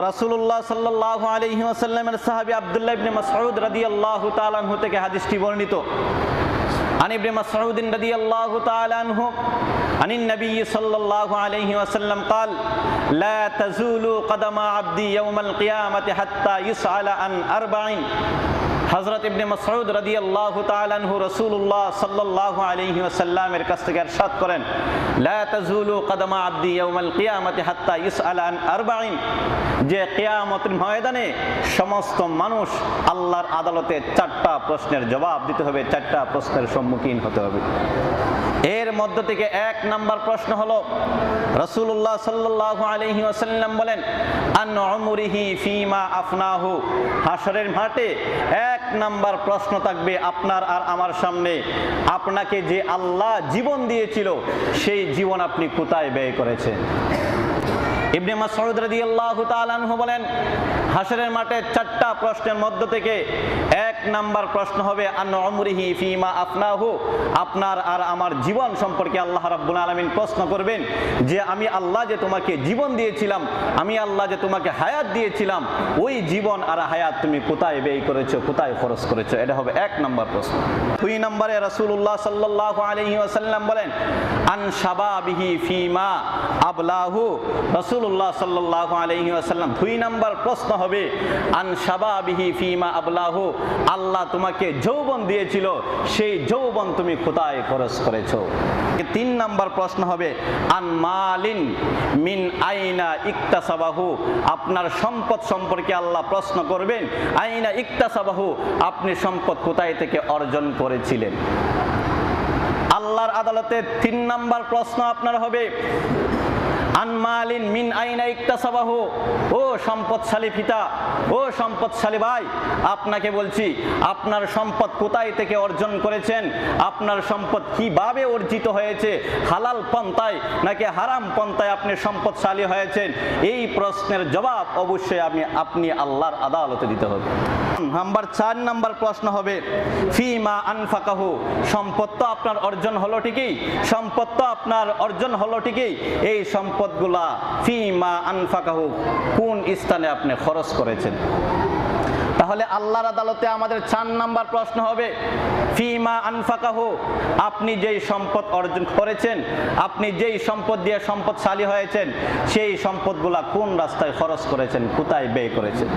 রাসূলুল্লাহ সাল্লাল্লাহু আলাইহি ওয়াসাল্লামের সাহাবী আব্দুল্লাহ ইবনে মাসউদ রাদিয়াল্লাহু তাআলা আনহু থেকে হাদিসটি বর্ণিত عن ابن مسعود رضي الله تعالى عنه عن النبي صلى الله عليه وسلم قال لا تزول قدم عبدي يوم القيامة حتى يسأل عن أربعين হজরত ইবনে মাসউদ রাদিয়াল্লাহু তাআলা আনহু রাসূলুল্লাহ সাল্লাল্লাহু আলাইহি ওয়াসাল্লামের কাছ থেকে ইরশাদ করেন, লা তাজুলু কদমা আবদি ইয়াউমাল কিয়ামাতি হাত্তা ইসআলা আন আরবাঈন যে কিয়ামতের ময়দানে সমস্ত মানুষ আল্লাহর আদালতে চারটা প্রশ্নের জবাব দিতে হবে, চারটা প্রশ্নের সম্মুখীন হতে হবে। এর মধ্য থেকে এক নাম্বার প্রশ্ন হলো রসুল্লাহ সাল্লাল্লাহু আলাইহি ওয়াসাল্লাম বলেন, আন উমরিহি ফিমা আফনাহু হাসরের মাঠে এক নাম্বার প্রশ্ন থাকবে আপনার আর আমার সামনে। আপনাকে যে আল্লাহ জীবন দিয়েছিল, সেই জীবন আপনি কোথায় ব্যয় করেছেন? ইবনে মাসউদ রাদিয়াল্লাহু তাআলা আনহু বলেন, হাসরের মাঠে চারটা প্রশ্নের মধ্য থেকে এক নাম্বার প্রশ্ন হবে, আন ফিমা আফনাহু। আপনার আর আমার জীবন সম্পর্কে আল্লাহ রাব্বুল আলামিন প্রশ্ন করবেন যে, আমি আল্লাহ যে তোমাকে জীবন দিয়েছিলাম, আমি আল্লাহ যে তোমাকে হায়াত দিয়েছিলাম, ওই জীবন আর হায়াত তুমি কোথায় ব্যয় করেছ, কোথায় খরচ করেছ? এটা হবে এক নাম্বার প্রশ্ন। দুই নম্বরে রাসূলুল্লাহ সাল্লাল্লাহু আলাইহি ওয়াসাল্লাম বলেন, আন শাবাবিহি ফিমা আবলাহু। রাসূলুল্লাহ সাল্লাল্লাহু আলাইহি ওয়াসাল্লাম, দুই নাম্বার প্রশ্ন হবে, আন শাবাবিহি ফিমা আবলাহু, আল্লাহ তোমাকে যৌবন দিয়েছিল, সেই যৌবন তুমি কোথায় খরচ করেছ। তিন নাম্বার প্রশ্ন হবে, আন মালিন মিন আইনা ইকতাসাবাহু, আপনার সম্পদ সম্পর্কে আল্লাহ প্রশ্ন করবেন, আইনা ইকতাসাবাহু, আপনি সম্পদ কোথায় থেকে অর্জন করেছিলেন? আল্লাহর আদালতে তিন নাম্বার প্রশ্ন আপনার হবে আনমালিন মিন আইনা ইকতাসাবাহু। ও সম্পদশালী পিতা, ও সম্পদশালী ভাই, আপনাকে বলছি, আপনার সম্পদ কোথায় থেকে অর্জন করেছেন? আপনার সম্পদ কীভাবে অর্জিত হয়েছে? হালাল পন্থায় নাকি হারাম পন্থায় আপনি সম্পদশালী হয়েছেন? এই প্রশ্নের জবাব অবশ্যই আমি, আপনি আল্লাহর আদালতে দিতে হবে। নাম্বার চার নাম্বার প্রশ্ন হবে, ফিমা আনফাকাহু, সম্পদ তো আপনার অর্জন হলো ঠিকই, সম্পদ তো আপনার অর্জন হলো ঠিকই, এই সম্পদগুলা আনফাকাহু, কোন স্থানে আপনি খরচ করেছেন? তাহলে আল্লাহর আদালতে আমাদের চার নাম্বার প্রশ্ন হবে, ফিমা আনফাকাহু, আপনি যেই সম্পদ অর্জন করেছেন, আপনি যেই সম্পদ দিয়ে সম্পদশালী হয়েছেন, সেই সম্পদগুলা কোন রাস্তায় খরচ করেছেন, কোথায় ব্যয় করেছেন?